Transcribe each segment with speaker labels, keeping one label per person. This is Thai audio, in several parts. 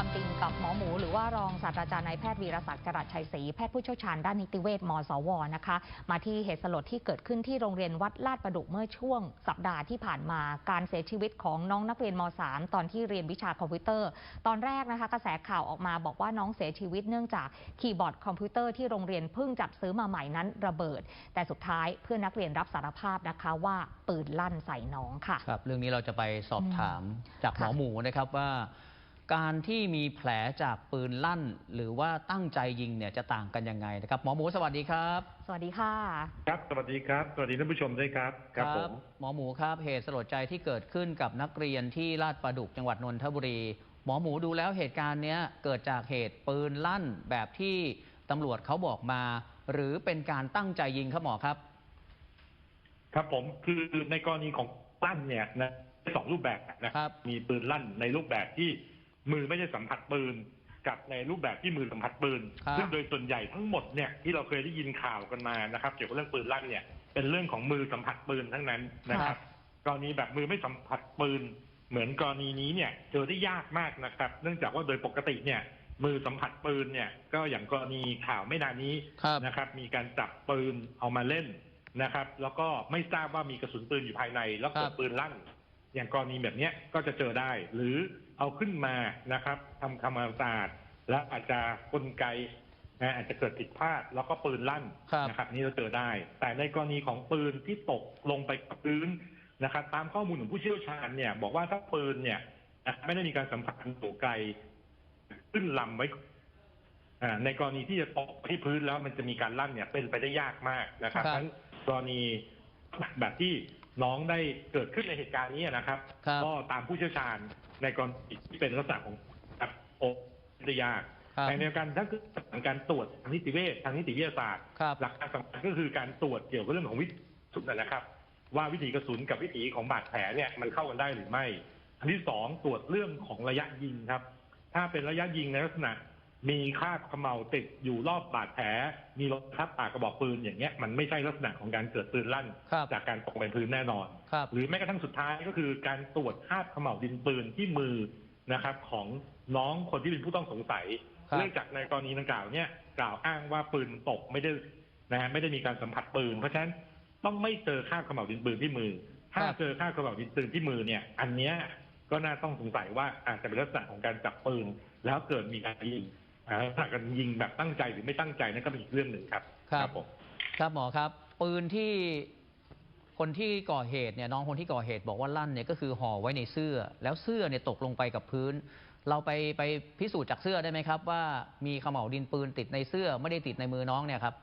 Speaker 1: ความจริงกับหมอหมู หรือว่ารองศาสตราจารย์นายแพทย์วีรศักดิ์จรัสชัยศรีแพทย์ผู้เชี่ยวชาญด้านนิติเวชมสวนะคะ มาที่เหตุสลดที่เกิดขึ้นที่โรงเรียนวัดลาดประดุกเมื่อช่วงสัปดาห์ที่ผ่านมาการเสียชีวิตของน้องนักเรียนม .3 ตอนที่เรียนวิชาคอมพิวเตอร์ ตอนแรกนะคะ กระแสข่าวออกมาบอกว่าน้องเสียชีวิตเนื่องจากคีย์บอร์ดคอมพิวเตอร์ที่โรงเรียนเพิ่งจัดซื้อมาใหม่นั้นระเบิด แต่สุดท้ายเพื่อนนักเรียนรับสารภาพนะคะว่าปืนลั่นใส่น้องค่ะ
Speaker 2: ครับเรื่องนี้เราจะไปสอบถามจากหมอหมูนะครับว่า การที่มีแผลจากปืนลั่น หรือว่าตั้งใจยิงเนี่ยจะต่างกันยังไงนะครับหมอหมูสวัสดีครับ
Speaker 1: สวัสดีค่ะ
Speaker 3: ครับ สวัสดีครับ สวัสดีท่านผู้ชมด้วยครับครับผม
Speaker 2: หมอหมูครับเหตุสลดใจที่เกิดขึ้นกับนักเรียนที่ลาดประดุกจังหวัดนนทบุรี หมอหมูดูแล้วเหตุการณ์เนี้ยเกิดจากเหตุปืนลั่นแบบที่ตำรวจเขาบอกมา หรือเป็นการตั้งใจยิงครับหมอครับ
Speaker 3: ครับผมคือในกรณีของลั่นเนี่ยนะสองรูปแบบนะครับ มีปืนลั่นในรูปแบบที่ มือไม่ได้สัมผัสปืน กับในรูปแบบที่มือสัมผัสปืน
Speaker 2: ครับ
Speaker 3: ซึ่งโดยส่วนใหญ่ทั้งหมดเนี่ยที่เราเคยได้ยินข่าวกันมานะครับ เกี่ยวกับเรื่องปืนลั่นเนี่ยเป็นเรื่องของมือสัมผัสปืนทั้งนั้นนะครับ กรณีแบบมือไม่สัมผัสปืน เหมือนกรณีนี้เนี่ยเจอได้ยากมากนะครับ เนื่องจากว่าโดยปกติเนี่ยมือสัมผัสปืนเนี่ยก็อย่างกรณีข่าวไม่นานนี้
Speaker 2: ครับ
Speaker 3: นะครับมีการจับปืนเอามาเล่นนะครับ แล้วก็ไม่ทราบว่ามีกระสุนปืนอยู่ภายใน แล้วเกิ
Speaker 2: ครั
Speaker 3: ด
Speaker 2: บ
Speaker 3: ปืนลั่น อย่างกรณีแบบเนี้ยก็จะเจอได้ หรือเอาขึ้นมานะครับทำความสะอาดและอาจจะกลไกนะอาจจะเกิดผิดพลาดแล้วก็ปืนลั่น
Speaker 2: ครับ
Speaker 3: นะครับ นี่เราเจอได้ แต่ในกรณีของปืนที่ตกลงไปกับพื้นนะครับ ตามข้อมูลของผู้เชี่ยวชาญเนี่ย บอกว่าถ้าปืนเนี่ยนะไม่ได้มีการสัมผัสกันตัวไกล ขึ้นลำไว้อ่าในกรณีที่จะตกที่พื้นแล้วมันจะมีการลั่นเนี่ยเป็นไปได้ยากมากนะครับ
Speaker 2: ครับ
Speaker 3: ทั้งกรณีแบบที่ น้องได้เกิดขึ้นในเหตุการณ์นี้นะครับ
Speaker 2: ครับ
Speaker 3: ก็ตามผู้เชี่ยวชาญในกรณีที่เป็นลักษณะของแบบโอกได้ยาก
Speaker 2: ครับ
Speaker 3: แต่ในการถ้าคือการตรวจทางนิติเวชทางนิติวิทยาศาสตร์
Speaker 2: ครับ
Speaker 3: หลักการสำคัญก็คือการตรวจเกี่ยวกับเรื่องของวิถีกระสุนนะครับ ว่าวิถีกระสุนกับวิถีของบาดแผลเนี่ยมันเข้ากันได้หรือไม่ อันที่สองตรวจเรื่องของระยะยิงครับ ถ้าเป็นระยะยิงในลักษณะ มีคราบเขม่าติดอยู่รอบบาดแผล มีรอยทับปากกระบอกปืนอย่างเงี้ยมันไม่ใช่ลักษณะของการเกิดปืนลั่น
Speaker 2: ครับ
Speaker 3: จากการตกไปพื้นแน่นอน
Speaker 2: ครับ
Speaker 3: หรือแม้กระทั่งสุดท้ายก็คือการตรวจคราบเขม่าวดินปืนที่มือนะครับ ของน้องคนที่เป็นผู้ต้องสงสัย
Speaker 2: ครับ
Speaker 3: เนื่องจากในกรณีดังกล่าวเนี่ยกล่าวอ้างว่าปืนตกไม่ได้นะฮะไม่ได้มีการสัมผัสปืน เพราะฉะนั้นต้องไม่เจอคราบเขม่าวดินปืนที่มือ ถ้า
Speaker 2: ครับ
Speaker 3: เจอคราบเขม่าวดินปืนที่มือเนี่ย อันเนี้ยก็น่าต้องสงสัยว่าอาจจะเป็นลักษณะของการจับปืน แล้วเกิดมีการยิง อ่าลักการยิงแบบตั้งใจหรือไม่ตั้งใจนั่นก็เป็นอีกเรื่องหนึ่งครับ
Speaker 2: ครับ
Speaker 3: ผม
Speaker 2: ครับหมอครับ ปืนที่คนที่ก่อเหตุเนี่ยน้องคนที่ก่อเหตุบอกว่าลั่นเนี่ยก็คือห่อไว้ในเสื้อ แล้วเสื้อเนี่ยตกลงไปกับพื้น เราไปไปพิสูจน์จากเสื้อได้ไหมครับ ว่ามีเขม่าวดินปืนติดในเสื้อไม่ได้ติดในมือน้องเนี่ยครับ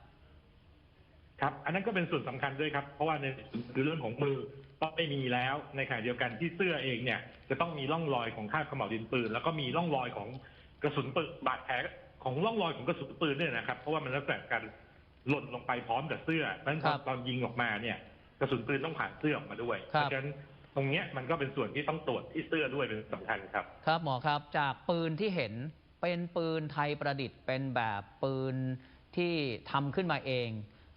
Speaker 3: ครับ อันนั้นก็เป็นส่วนสำคัญด้วยครับ เพราะว่าในคือเรื่องของมือต้องไม่มีแล้วในขณะเดียวกันที่เสื้อเองเนี่ย จะต้องมีร่องรอยของคราบเขม่าวดินปืน แล้วก็มีร่องรอยของ กระสุนปืนบาดแผลของร่องรอยของกระสุนปืนเนี่ยนะครับเพราะว่ามันลักษณะการหล่นลงไปพร้อมกับเสื้อเพราะฉะนั้น
Speaker 2: ครับ
Speaker 3: ตอนยิงออกมาเนี่ยกระสุนปืนต้องผ่านเสื้อออกมาด้วย
Speaker 2: ครั
Speaker 3: เพ
Speaker 2: บ
Speaker 3: ราะฉะนั้นตรงเนี้ยมันก็เป็นส่วนที่ต้องตรวจที่เสื้อด้วยเป็นสำคัญครับ
Speaker 2: ครับหมอครับจากปืนที่เห็นเป็นปืนไทยประดิษฐ์เป็นแบบปืนที่ทำขึ้นมาเอง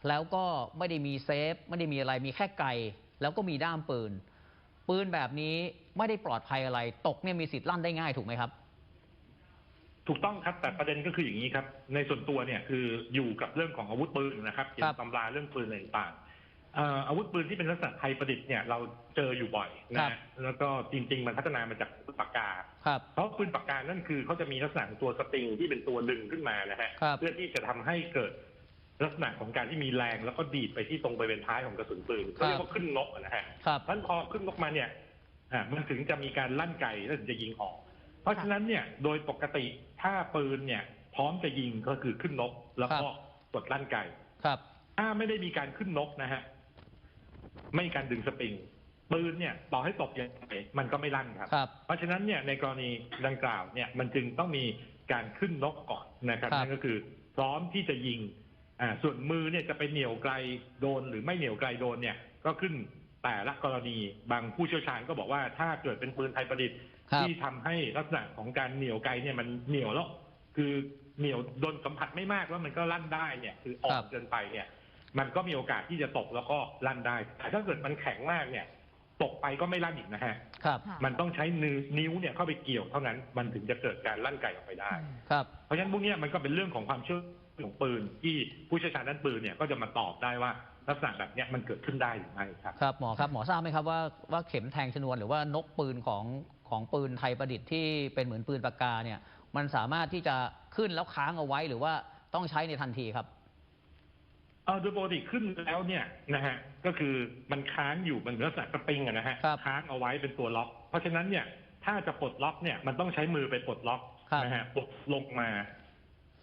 Speaker 2: แล้วก็ไม่ได้มีเซฟ ไม่ได้มีอะไรมีแค่ไกแล้วก็มีด้ามปืน ปืนแบบนี้ไม่ได้ปลอดภัยอะไร ตกเนี่ยมีสิทธิ์ลั่นได้ง่ายถูกไหมครับ
Speaker 3: ถูกต้องครับแต่ประเด็นก็คืออย่างนี้ครับ ในส่วนตัวเนี่ยคืออยู่กับเรื่องของอาวุธปืนนะครับเกี่ยวกับตำราเรื่องปืนอะไรต่างๆเอ่ออาวุธปืนที่เป็นลักษณะไทยประดิษฐ์เนี่ยเราเจออยู่บ่อย
Speaker 2: ครั
Speaker 3: นะ
Speaker 2: บ
Speaker 3: แล้วก็จริง ๆ มันพัฒนามาจากปืนปากกา
Speaker 2: ครับ
Speaker 3: เพราะปืนปากกานั่นคือเขาจะมีลักษณะของตัวสปริงที่เป็นตัวดึงขึ้นมานะฮะ
Speaker 2: ครับ
Speaker 3: เพื่อที่จะทำให้เกิดลักษณะของการที่มีแรงแล้วก็ดีดไปที่ตรงบริเวณท้ายของกระสุนปืนเขาเรียกว่าขึ้นนกนะฮะ
Speaker 2: ครับ
Speaker 3: เพราะฉะนั้นพอขึ้นนกมาเนี่ยอ่ามันถึงจะมีการลั่นไกแล้วถึงจะยิงออก เพราะฉะนั้นเนี่ยโดยปกติถ้าปืนเนี่ย พร้อมจะยิงก็คือขึ้นนก แล้วก็กดลั่นไก
Speaker 2: ครับ
Speaker 3: ถ้าไม่ได้มีการขึ้นนกนะฮะไม่มีการดึงสปริงปืนเนี่ยต่อให้ตกยังไงมันก็ไม่ลั่นครับ
Speaker 2: ครับ
Speaker 3: เพราะฉะนั้นเนี่ยในกรณีดังกล่าวเนี่ยมันจึงต้องมีการขึ้นนกก่อนนะครับ
Speaker 2: ครับ
Speaker 3: นั่นก็คือ พร้อมที่จะยิงอ่าส่วนมือเนี่ยจะไปเหนี่ยวไกลโดนหรือไม่เหนี่ยวไกลโดนเนี่ยก็ขึ้น แต่ละกรณีบางผู้เชี่ยวชาญก็บอกว่าถ้าเกิดเป็นปืนไทยประดิษฐ์
Speaker 2: ครับ
Speaker 3: ที่ทำให้ลักษณะของการเหนี่ยวไกลเนี่ยมันเหนี่ยวแล้ว คือเหนี่ยวโดนสัมผัสไม่มากแล้วมันก็ลั่นได้เนี่ย คืออ่อ
Speaker 2: ครั
Speaker 3: น
Speaker 2: บ
Speaker 3: เกินไปเนี่ย มันก็มีโอกาสที่จะตกแล้วก็ลั่นได้ แต่ถ้าเกิดมันแข็งมากเนี่ย ตกไปก็ไม่ลั่นอีกนะฮะ
Speaker 2: ครับ
Speaker 1: ค่ะ
Speaker 3: มันต้องใช้นิ้วนิ้วเนี่ยเข้าไปเกี่ยวเท่านั้นมันถึงจะเกิดการลั่นไกออกไปได้
Speaker 2: ครับ
Speaker 3: เพราะฉะนั้นพวกเนี้ยมันก็เป็นเรื่องของความเชื่อของปืนที่ผู้เชี่ยวชาญด้านปืนเนี่ยก็จะมาตอบได้ว่า ลักษณะแบบเนี้ยมันเกิดขึ้นได้หรือไม่ครับ
Speaker 2: ครับหมอครับหมอทราบไหมครับว่าว่าเข็มแทงชนวนหรือว่านกปืนของของปืนไทยประดิษฐ์ที่เป็นเหมือนปืนปากกาเนี่ย มันสามารถที่จะขึ้นแล้วค้างเอาไว้หรือว่าต้องใช้ในทันทีครับ
Speaker 3: เออโดยปกติขึ้นแล้วเนี่ยนะฮะก็คือมันค้างอยู่มันเหมือนลักษณะสปริงอะนะฮะ
Speaker 2: ครับ
Speaker 3: ค้างเอาไว้เป็นตัวล็อก เพราะฉะนั้นเนี่ยถ้าจะปลดล็อกเนี่ยมันต้องใช้มือไปปลดล็อก
Speaker 2: ครับ
Speaker 3: นะฮะปลดลงมา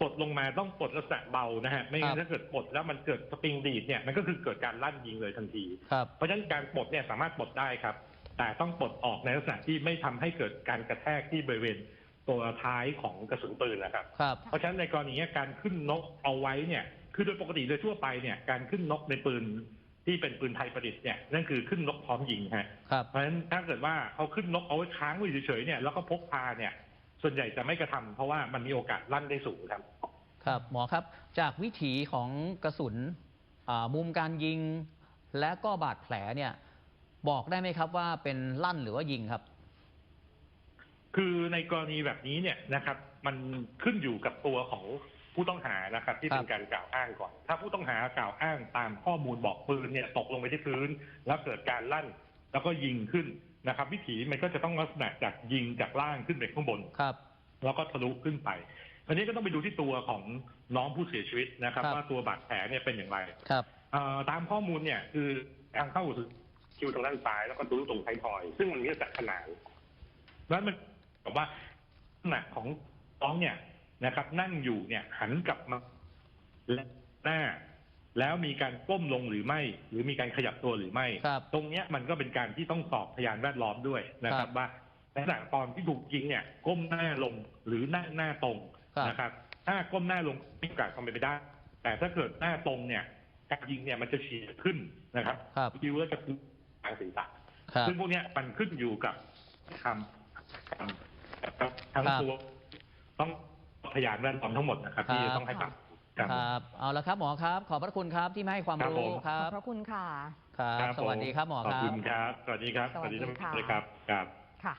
Speaker 3: ปลดลงมาต้องปลดลักษณะเบานะฮะไม่งั้
Speaker 2: ครั
Speaker 3: น
Speaker 2: บ
Speaker 3: ถ้าเกิดปลดแล้วมันเกิดสปริงดีดเนี่ยมันก็คือเกิดการลั่นยิงเลยทันที
Speaker 2: ครับ
Speaker 3: เพราะฉะนั้นการปลดเนี่ยสามารถปลดได้ครับ แต่ต้องปลดออกในลักษณะที่ไม่ทำให้เกิดการกระแทกที่บริเวณตัวท้ายของกระสุนปืนนะครับ
Speaker 2: ครับ
Speaker 3: เพราะฉะนั้นในกรณีเนี้ยการขึ้นนกเอาไว้เนี่ย คือโดยปกติโดยทั่วไปเนี่ยการขึ้นนกในปืนที่เป็นปืนไทยประดิษฐ์เนี่ยนั่นคือขึ้นนกพร้อมยิงฮะ
Speaker 2: ครับ
Speaker 3: เพราะฉะนั้นถ้าเกิดว่าเขาขึ้นนกเอาไว้ค้างไว้เฉยๆเนี่ยแล้วก็พกพาเนี่ย ส่วนใหญ่จะไม่กระทำเพราะว่ามันมีโอกาสลั่นได้สูงครับ
Speaker 2: ครับหมอครับ จากวิถีของกระสุนอ่ามุมการยิง และก็บาดแผลเนี่ยบอกได้ไหมครับว่าเป็นลั่นหรือว่ายิงครับ
Speaker 3: คือในกรณีแบบนี้เนี่ยนะครับ มันขึ้นอยู่กับตัวของผู้ต้องหานะครับ ที่เป็น
Speaker 2: ครับ
Speaker 3: การกล่าวอ้างก่อน ถ้าผู้ต้องหากล่าวอ้างตามข้อมูลบอกปืนเนี่ยตกลงไปที่พื้น แล้วเกิดการลั่นแล้วก็ยิงขึ้น นะครับ วิถีมันก็จะต้องลักษณะจากยิงจากล่างขึ้นไปข้างบน
Speaker 2: ครับ
Speaker 3: แล้วก็ทะลุขึ้นไปอันนี้ก็ต้องไปดูที่ตัวของน้องผู้เสียชีวิตนะครับ
Speaker 2: ครับ
Speaker 3: ว่าตัวบาดแผลเนี่ยเป็นอย่างไร
Speaker 2: ครับ
Speaker 3: เอ่อตามข้อมูลเนี่ยคือทางเข้าคิวตรงด้านซ้ายแล้วก็ทะลุตรงท้ายทอย ซึ่งมันมีลักษณะขนานแล้วมันบอกว่าลักษณะของน้องเนี่ยนะครับ นั่งอยู่เนี่ยหันกลับมาและหน้า แล้วมีการก้มลงหรือไม่ หรือมีการขยับตัวหรือไม่
Speaker 2: ครับ
Speaker 3: ตรงเนี้ยมันก็เป็นการที่ต้องสอบพยานแวดล้อมด้วยนะค
Speaker 2: ครั
Speaker 3: รับบว่าลักษณะตอนที่ถูกยิงเนี่ยก้มหน้าลงหรือหน้าหน้าตรง
Speaker 2: ครับ
Speaker 3: นะครับ ถ้าก้มหน้าลงมีโอกาสความเป็นไปได้ แต่ถ้าเกิดหน้าตรงเนี่ยการยิงเนี่ยมันจะเฉียงขึ้นนะครับ
Speaker 2: ครับ
Speaker 3: คิวแล้วจะคือทางศีรษะ
Speaker 2: ครับ
Speaker 3: ซึ่งพวกเนี้ยมันขึ้นอยู่กับคำคำทั้ง
Speaker 2: ครับ
Speaker 3: ตัว ต้องพยานแวดล้อมทั้งหมดนะครับ ที่
Speaker 2: ครับ
Speaker 3: จะต้องให้ปาก ค
Speaker 2: ครับรับเอาละครับหมอครับ ขอบพระคุณครับที่มาให้ความ
Speaker 3: ครับผ
Speaker 2: รู้
Speaker 3: ม
Speaker 2: ครั
Speaker 1: ขอบบพระคุณค่ะ
Speaker 2: ครับ
Speaker 3: ครับ
Speaker 2: สวัสดีครับหมอ
Speaker 3: ขอบ
Speaker 2: ครั
Speaker 3: คุ
Speaker 2: บ
Speaker 3: ณครับ สวัสดีครับ
Speaker 1: สวัสดี
Speaker 3: ท่าน
Speaker 1: ค่ะ
Speaker 3: ผู้ชมเลยครับครับ
Speaker 1: ค่ะ